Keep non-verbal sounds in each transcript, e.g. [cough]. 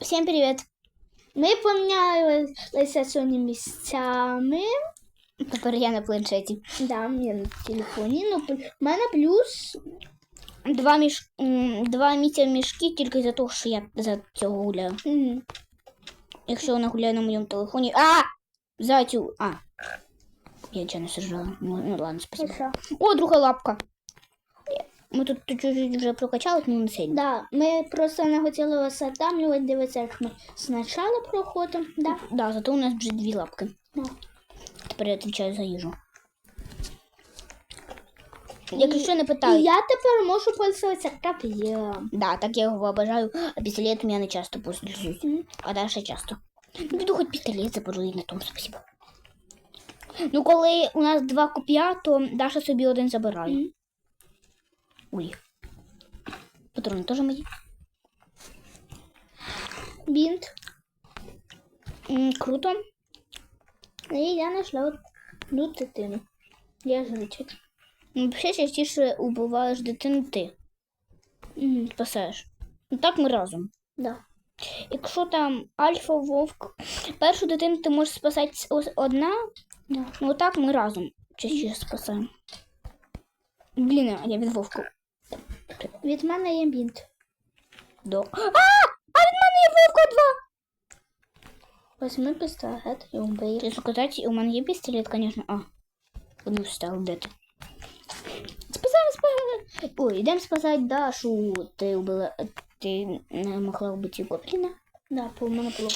Всім привіт! Ми помінялися сьогодні місцями. Тепер я на планшеті. Да, я на телефоні. Ну, в мене плюс два, міш... два місця мішки тільки за того, що я за цього гуляю. Угу. Якщо вона гуляє на моєму телефоні. А! За цю. А. Я нічого не сажала. Ну, ну ладно, спасибо. О, друга лапка. Ми тут чуть-чуть вже прокачали, ну не сильно. Да, ми просто не хотіли вас отамлювати, дивитися, як ми спочатку проходимо. Да. Да, зато у нас вже дві лапки. Да. Тепер я відповідаю за їжу. Якщо не І я тепер можу пользуватися коп'єм. да, так я його обожаю, а пістолетом я не часто пользуюсь. А Даша часто. Ну, піду хоч пістолет заберу і на тому спасибо. Ну, коли у нас два коп'я, то Даша собі один забирає. Мгм. Ой. Патрони теж мої. Бінт. М, круто. І я знайшла одну дитину. Я жричок. Ну, ще частіше убиваєш дитину ти. Спасаєш. Ну так ми разом. Да. Якщо там альфа вовк, першу дитину ти можеш спасати одна, Да. ну так ми разом частіше спасаємо. Блін, я від вовку. Від мене є бінт. До. А! А від мене є вовка два! Возьми пістолет і убий. Чесно сказати, у мене є пістолет, звісно. А. Одну встав, де ти? Спасаємо, спасаємо. Ой, йдемо спасати Дашу. Ти убила. Ти не могла вбити гобліна? Да, по мене було.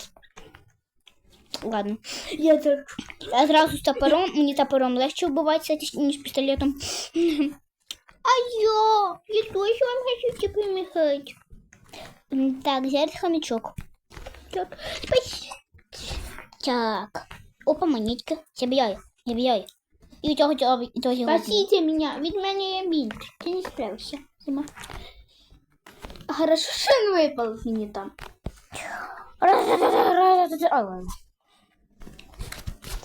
Ладно. Я так. А зразу з топором, мені топором легше вбиватися, ніж пістолетом. А я, я тоже вам хочу тебе помахать. М, Так, взять хомячок. Так. Так. Опа, монетка. Забирай, забирай. І у цього цього, і того цього. Спасите меня, від мене є бінт. Ти не справився. Зима. Хорошо, що він випав мені там. А, ладно.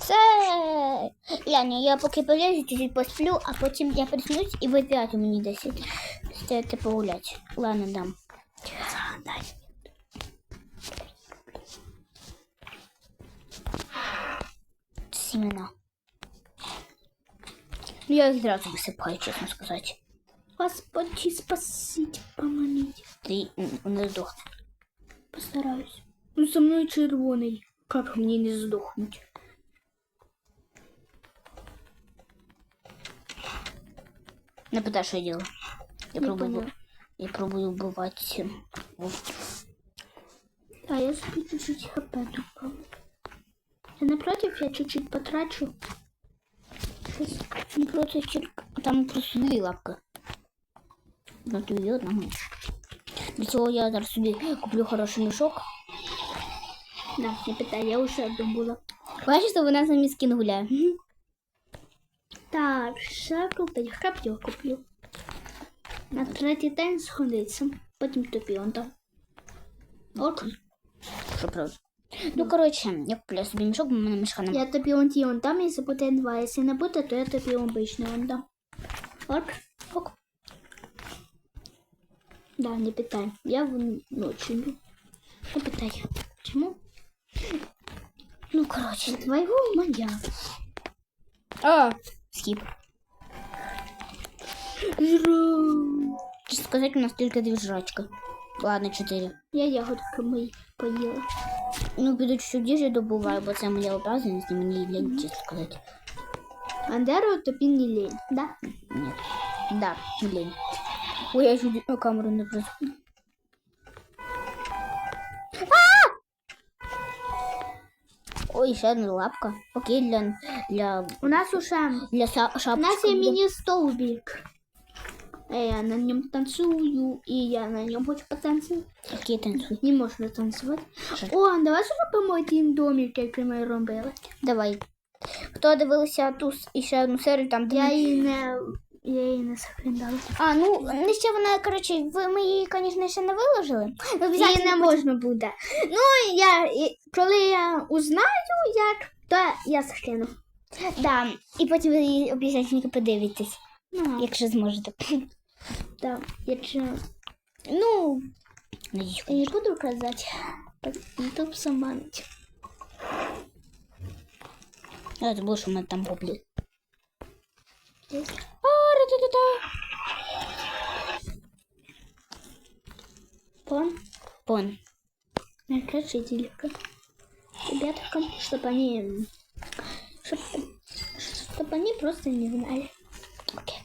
Це. Ляня, я поки полежу, чуть-чуть посплю, а потім я проснусь і в опять у мені десь стояти погулять. Ладно, дам. Дай. Сімена. Ну, я їх зразу висипаю, чесно сказати. Господи, спасите, помогите. Ти м, не здохне. Постараюсь. Ну, со мною червоний. Как мені не здохнуть? Не питай, що я делаю. Я Не пробую, поняла. я пробую вбивати. А я собі чуть-чуть хп добавлю. Ты напротив, я чуть-чуть потрачу. Щось. Не проти тільки. Там просто дві лапки. На тобі одна менше. Для цього я зараз собі куплю хороший мішок. Да, не питай, я уже добула. Бачиш, що вона за мій скін гуляє. Так, що купити? Хап'ю куплю. На третій день сходиться. Потім тобі он там. Ок. Що правда. Ну, коротше, я купляю собі мішок, бо в мене мішка немає. Я тобі он ті он дам, якщо буде два. Якщо не буде, то я тобі обичний он дам. Ок? Ок. Да, не питай. Я в ночі йду. Не питай. Чому? Ну, коротше. Для твоего моя. А, скіп. Жру. Чесно сказати, у нас тільки дві жрачки. Ладно, чотири. Я ягодки мої поїла. Ну, піду чуть-чуть їжі добуваю, бо це моя образність, і мені лень, чесно сказати. Андеру тобі не лень, да? Нет. Да, лень. Ой, я чуть на камеру не просто. Ой, ще одна лапка. Окей, для, для, У нас уже... для са- У нас є буде. мини-столбик. Э, Я на нем танцую, и я на нем хочу потанцевать. Окей, танцуй. Не можна танцювати. Що? О, давай зробимо один домик, який ми робили. Давай. Хто дивилися ту і ще одну серію, там де... Я її не... Я її не сохраняла. А, ну, ще вона, коротше, ви, ми її, звісно, ще не виложили. Ну, Її не можна буде. Ну, я, і- коли я узнаю, як, то я сохрану. Да, і потім ви її обов'язково подивитесь, Ну, якщо зможете. так, якщо... Ну, Я не буду казати. Ютуб заманить. Я забув, що ми там роблю. Пон. Пон. Накачителька. Ребяткам, чтобы они... Чтобы они просто не знали. Окей.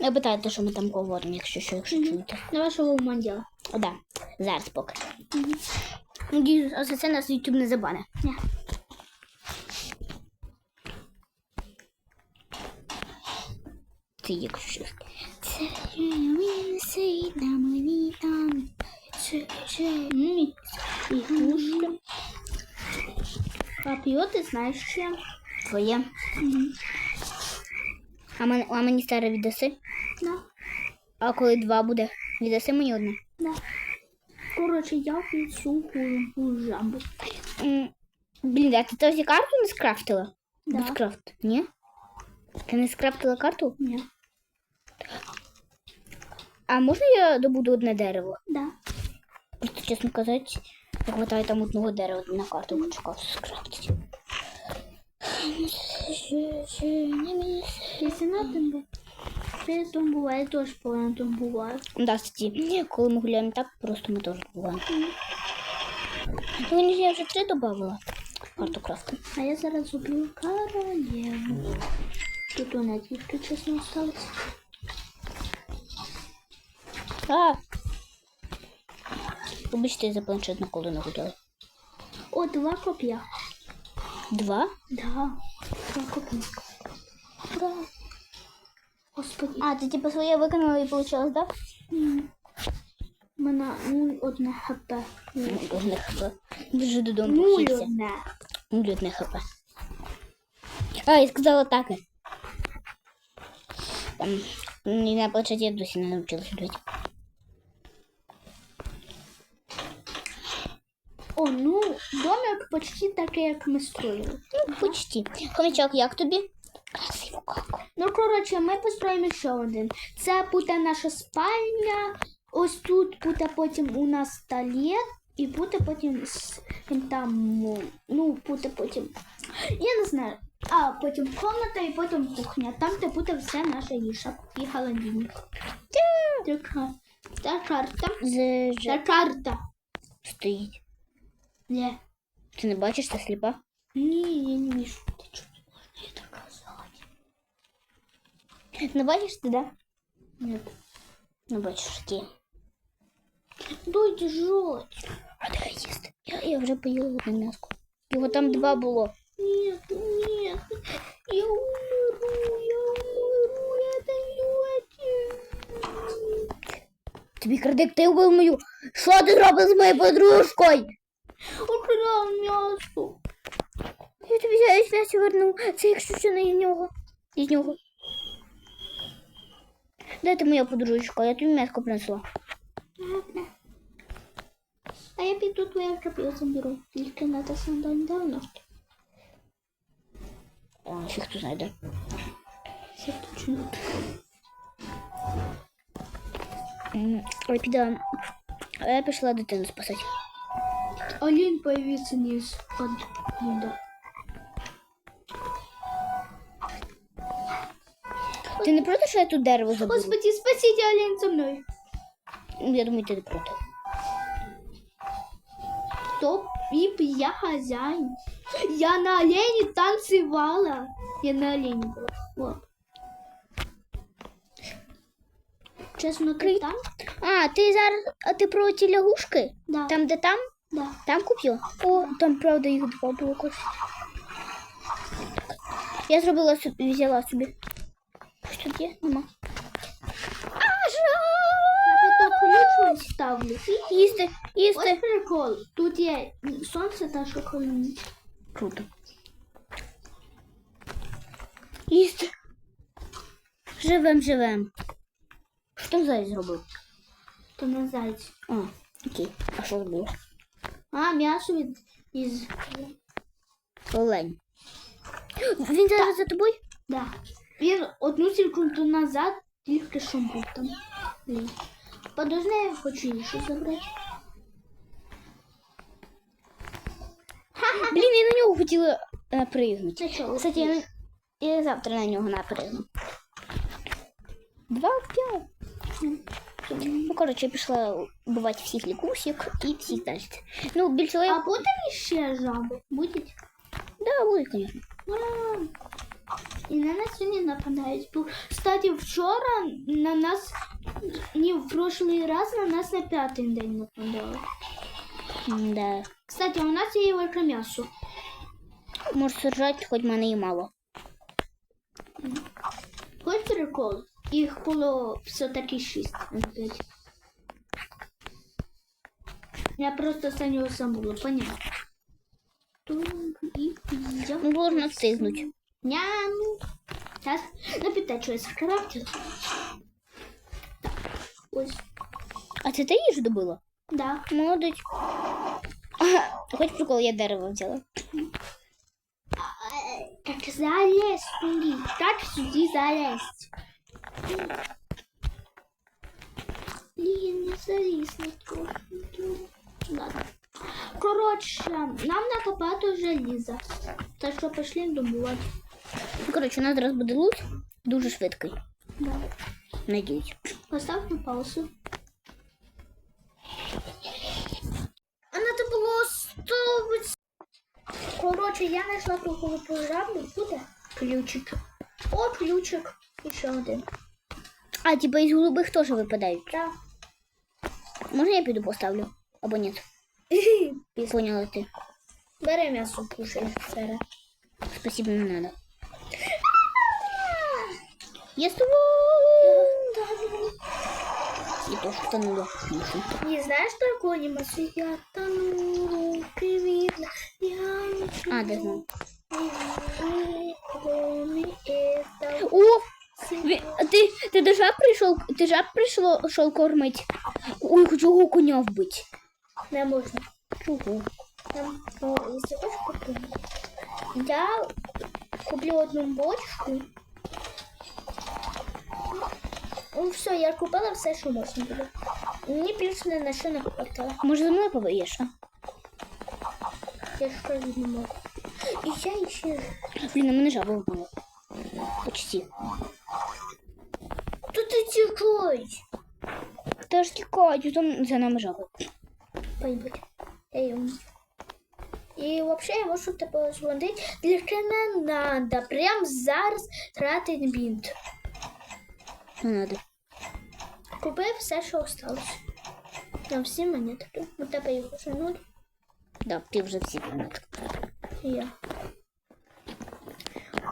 Не питайте, що ми там говоримо, якщо що, якщо чуєте. На вашого ума діло. О, да. Зараз поки. Надіюсь, а за це нас YouTube не забане. Ні. Це якщо що. Це він сидить на мені там. Це М, Игрушка. Папио, ты знаешь чем? твоє. А, мен, а мені старе віддаси? Да. А коли два буде? Віддаси мені одне? Да. Короче, я пиццу жабу. Блін, а ти тоді карту не скрафтила? Да. Без крафт. Ні? Ти не скрафтила карту? Нет. А можна я добуду одне дерево? Да. Просто, чесно казати, не хватає там одного дерева на карту, почекав скрафтити. Если надо, бы. Если он бывает, тоже полно там бывает. Да, кстати, коли ми гуляємо так, просто ми теж буваємо. Ну, я вже три додавала карту крафту. А я зараз убью королеву. Тут у нас тільки честно осталось. А! Вибачте, я за планшет на не гуляла. О, два копья. Два? Да. Два копья. Ура. Господи. А, ти типу своє виконала і вийшло, да? М. У мене нуль одне хп. Ну, одне хп. Вже додому Нуль одне. Нуль одне хп. А, я сказала так. Там, м, на планшеті я досі не навчилася грати. О, ну, домик почти такий, як ми строїли. Ну, почти. Хомячок, як тобі? Красиво как. Ну, коротше, ми построїмо ще один. Це буде наша спальня. Ось тут буде потім у нас туалет. І буде потім там, ну, буде потім. Я не знаю. А, потім комната і потім кухня. Там, де буде вся наша їжа і холодильник. Така, та карта. Та карта. стоїть. Ні. Ти не бачиш, ти сліпа? Ні, я не вижу. Ти чого можна я так казати? Не бачиш ти, да? Ні. Не бачиш ти. Дойди жить. А давай їсти. Я, я вже поїла одне м'яско. Його там два було. Нет, нет, я умру, я умру, это не Тобі кредит, ти вбив мою. Що ти зробив з моєю подружкою? Украл мясо. Я тобі м'ясо верну. Це якщо що не із нього. Із нього. Де ти моя подружка? Я тобі м'яско принесла. А я піду твоє копье заберу. Тільки надо сандаль давно. О, фіг хто знайде. Все точно. Ой, піда. Я пішла дитину спасати. Олень появится не из-под льда. Ти не проти, що я тут дерево заберу? Господи, спасите, олень со мной. Я думаю, ти не проти. Топ, Пип, я хозяин. Я на олене танцевала. Я на олене была. Вот. Честно, ты? А, ти зараз. А ти про ті лягушки? Да. Там, де там? Да. Там купив? О, там правда їх два було якось. Я зробила собі, взяла собі. Що тут є? Нема. Ключ ставлю. Їсти, Ось їсти. прикол. Тут є сонце та шоколад. Круто. Їсти. Живем, живем. Що там заяць зробив? То на зайці. А, окей. А що зробив? А, м'ясо від із. Олень. Він зараз за тобою? Да. Він одну секунду назад тільки що був там. Блін. Подожди, я хочу іншу забрати. Блін, я на нього хотіла напригнути. Кстати, я, я завтра на нього напригну. Два п'ять. Ну, коротше, я пішла вбивати всіх лікусів і всіх далі. Ну, більше А я... буде ще жаби? Буде? Да, буде, звісно. І на нас сьогодні нападають. Бо, Кстати, вчора на нас, не в прошлый раз на нас на п'ятий день нападали. Да. Кстати, у нас є велике м'ясо. Може сержати, хоч в мене і мало. Хоч прикол? Їх було все-таки шість. Я просто останнього забула, понятно. Тут і я. Ну, можна встигнути. Ням. Сейчас напитать, что я скрафтил. Так, ось. А це ти їжу добила? Да. Молодець. Хоч прикол, я дерево взяла. Как залезть туди? Как сюди залезть? Блин, не залез никто. Ладно. Короче, нам накопати желізо. Так що пошли добувати. Коротше, у нас зараз буде лут дуже швидкий. Да. Надіюсь. Поставь на паузу. А надо було ставити. Коротше, я знайшла кругову програму. Буде ключик. О, ключик. І ще один. А, типа із голубих теж випадають. Так. Можна я піду поставлю? Або ні? [laughs] Поняла ти. Бери м'ясо, кушай, Сера. Спасибо, не надо. [laughs] Я с тобой. И то, что тонула. Не знаешь такую анимацию? Я тону, руки видно. Я А, да, знаю. А ти, ти до жаб прийшло, шел кормить. Ой, хочу його коня вбити. Не можна. Чого? Там, ну, если хочешь. Я куплю одну бочку. Ну, все, я купила все, що можна було. Мені більше не на що не хватило. Може, за мною повиєш, а? Я щось не можу. І я ще. Блін, а мене жаба вбила. Почти. Тут ти тікай. Та ж тікають, там за нами жаба. Пойдуть. Я їм. І взагалі я можу тебе звонити. Тільки не треба. Прям зараз тратити бінт. Не надо. Купи все, що осталось. На всі монетки. У тебе їх уже нуль. Да, ти вже всі. І я.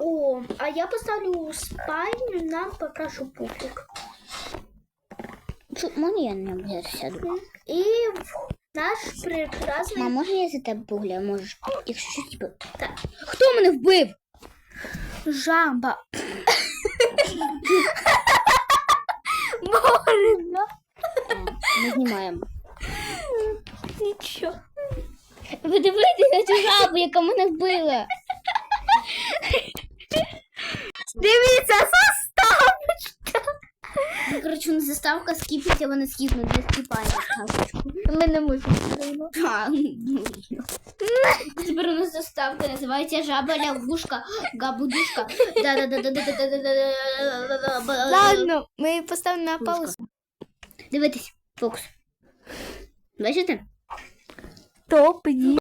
О, а я поставлю спальню нам покрашу пуфик. Можна я на ньому зараз? І наш прекрасний. Мам, можна я за тебе погуляю? Можеш? Якщо що, типу. Так. Хто мене вбив? Жаба. Можна. Ми знімаємо. Нічого. Ви дивитесь на цю жабу, яка мене вбила. Дивіться, якщо не заставка скіпиться, вона скіпне, не скіпає заставочку. Ми не можемо Тепер у нас заставка називається жаба лягушка габудушка. Ладно, ми поставимо на паузу. Дивитись, фокус. Бачите? Топ, іди.